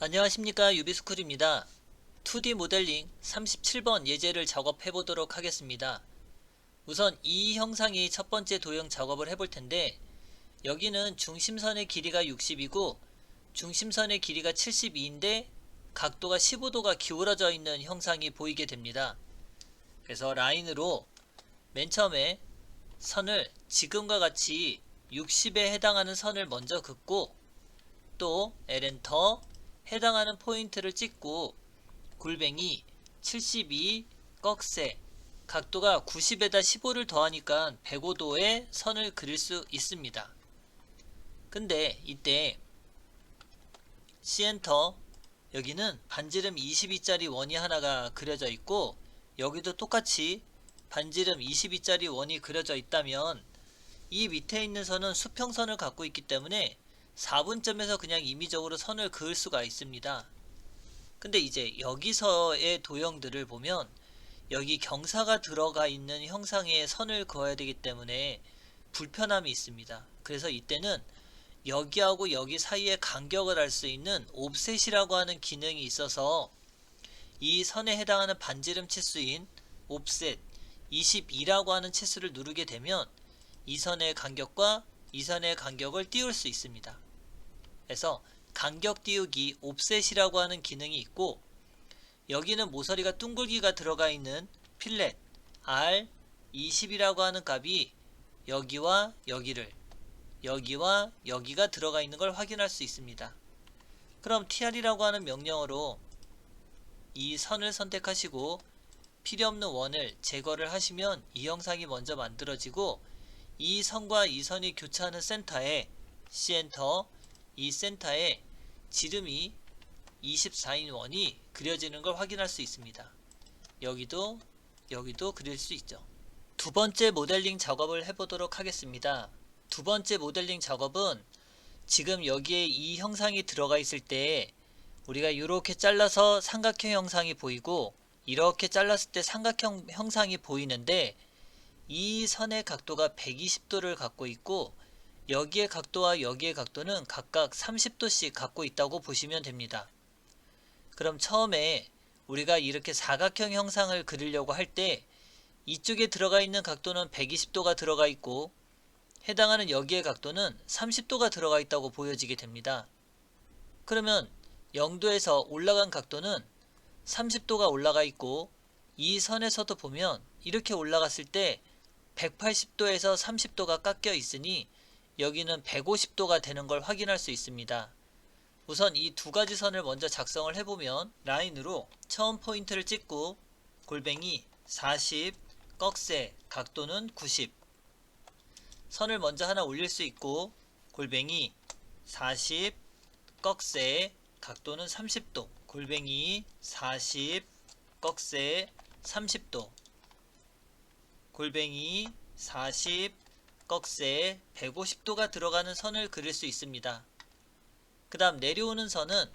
안녕하십니까 유비스쿨입니다. 2D 모델링 37번 예제를 작업해 보도록 하겠습니다. 우선 이 형상이 첫 번째 도형 작업을 해볼 텐데 여기는 중심선의 길이가 60이고 중심선의 길이가 72인데 각도가 15도가 기울어져 있는 형상이 보이게 됩니다. 그래서 라인으로 맨 처음에 선을 지금과 같이 60에 해당하는 선을 먼저 긋고 또 L엔터 해당하는 포인트를 찍고 골뱅이 72 꺽쇠 각도가 90에다 15를 더하니까 105도의 선을 그릴 수 있습니다. 근데 이때 C엔터 여기는 반지름 22짜리 원이 하나가 그려져 있고 여기도 똑같이 반지름 22짜리 원이 그려져 있다면 이 밑에 있는 선은 수평선을 갖고 있기 때문에 4분점에서 그냥 임의적으로 선을 그을 수가 있습니다. 근데 이제 여기서의 도형들을 보면 여기 경사가 들어가 있는 형상의 선을 그어야 되기 때문에 불편함이 있습니다. 그래서 이때는 여기하고 여기 사이에 간격을 알수 있는 옵셋이라고 하는 기능이 있어서 이 선에 해당하는 반지름 치수인 옵셋 22라고 하는 치수를 누르게 되면 이 선의 간격과 이 선의 간격을 띄울 수 있습니다. 그래서 간격 띄우기 옵셋이라고 하는 기능이 있고 여기는 모서리가 둥글기가 들어가 있는 필렛 R 20이라고 하는 값이 여기와 여기를 여기와 여기가 들어가 있는 걸 확인할 수 있습니다. 그럼 tr이라고 하는 명령어로 이 선을 선택하시고 필요 없는 원을 제거를 하시면 이 형상이 먼저 만들어지고 이 선과 이 선이 교차하는 센터에 C엔터 이 센터에 지름이 24인 원이 그려지는 걸 확인할 수 있습니다. 여기도 여기도 그릴 수 있죠. 두 번째 모델링 작업을 해보도록 하겠습니다. 두 번째 모델링 작업은 지금 여기에 이 형상이 들어가 있을 때 우리가 이렇게 잘라서 삼각형 형상이 보이고 이렇게 잘랐을 때 삼각형 형상이 보이는데 이 선의 각도가 120도를 갖고 있고 여기의 각도와 여기의 각도는 각각 30도씩 갖고 있다고 보시면 됩니다. 그럼 처음에 우리가 이렇게 사각형 형상을 그리려고 할 때 이쪽에 들어가 있는 각도는 120도가 들어가 있고 해당하는 여기의 각도는 30도가 들어가 있다고 보여지게 됩니다. 그러면 0도에서 올라간 각도는 30도가 올라가 있고 이 선에서도 보면 이렇게 올라갔을 때 180도에서 30도가 깎여 있으니 여기는 150도가 되는 걸 확인할 수 있습니다. 우선 이 두 가지 선을 먼저 작성을 해보면 라인으로 처음 포인트를 찍고 골뱅이 40 꺽쇠 각도는 90 선을 먼저 하나 올릴 수 있고 골뱅이 40 꺽쇠 각도는 30도. 골뱅이 40 꺽쇠 30도. 골뱅이 40 꺽쇠 150도가 들어가는 선을 그릴 수 있습니다. 그 다음 내려오는 선은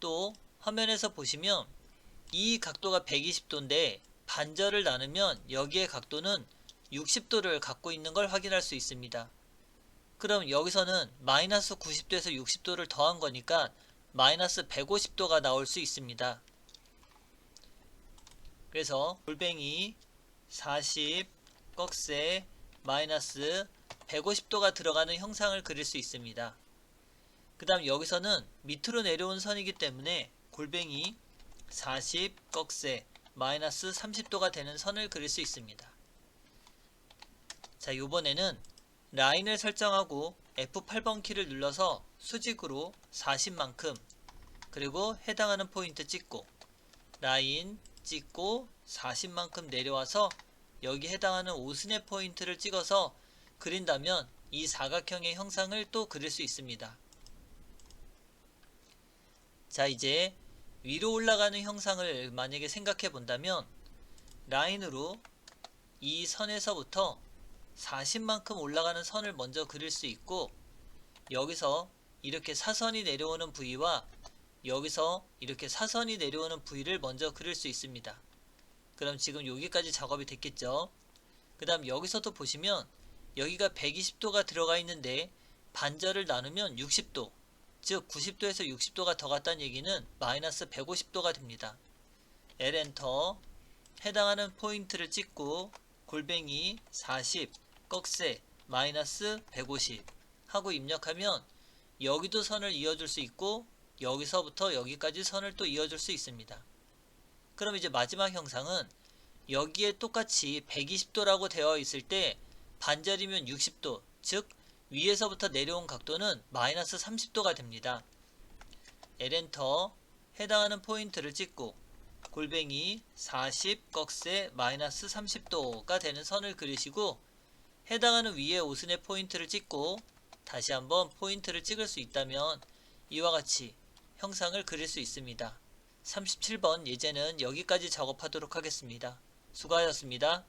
또 화면에서 보시면 이 각도가 120도인데 반절을 나누면 여기의 각도는 60도를 갖고 있는 걸 확인할 수 있습니다. 그럼 여기서는 마이너스 90도에서 60도를 더한 거니까 마이너스 150도가 나올 수 있습니다. 그래서 골뱅이 40 꺽쇠 마이너스 150도가 들어가는 형상을 그릴 수 있습니다. 그 다음 여기서는 밑으로 내려온 선이기 때문에 골뱅이 40 꺽쇠 마이너스 30도가 되는 선을 그릴 수 있습니다. 자 이번에는 라인을 설정하고 F8번 키를 눌러서 수직으로 40만큼 그리고 해당하는 포인트 찍고 라인 찍고 40만큼 내려와서 여기 해당하는 오스네 포인트를 찍어서 그린다면 이 사각형의 형상을 또 그릴 수 있습니다. 자 이제 위로 올라가는 형상을 만약에 생각해 본다면 라인으로 이 선에서부터 40만큼 올라가는 선을 먼저 그릴 수 있고 여기서 이렇게 사선이 내려오는 부위와 여기서 이렇게 사선이 내려오는 부위를 먼저 그릴 수 있습니다. 그럼 지금 여기까지 작업이 됐겠죠? 그 다음 여기서도 보시면 여기가 120도가 들어가 있는데 반절을 나누면 60도 즉 90도에서 60도가 더 갔다는 얘기는 마이너스 150도가 됩니다. L 엔터 해당하는 포인트를 찍고 골뱅이 40 꺽쇠 마이너스 150 하고 입력하면 여기도 선을 이어줄 수 있고 여기서부터 여기까지 선을 또 이어줄 수 있습니다. 그럼 이제 마지막 형상은 여기에 똑같이 120도라고 되어 있을 때 반절이면 60도 즉 위에서부터 내려온 각도는 마이너스 30도가 됩니다. L엔터 해당하는 포인트를 찍고 골뱅이 40 꺽쇠 마이너스 30도가 되는 선을 그리시고 해당하는 위에 오순의 포인트를 찍고 다시 한번 포인트를 찍을 수 있다면 이와 같이 형상을 그릴 수 있습니다. 37번 예제는 여기까지 작업하도록 하겠습니다. 수고하셨습니다.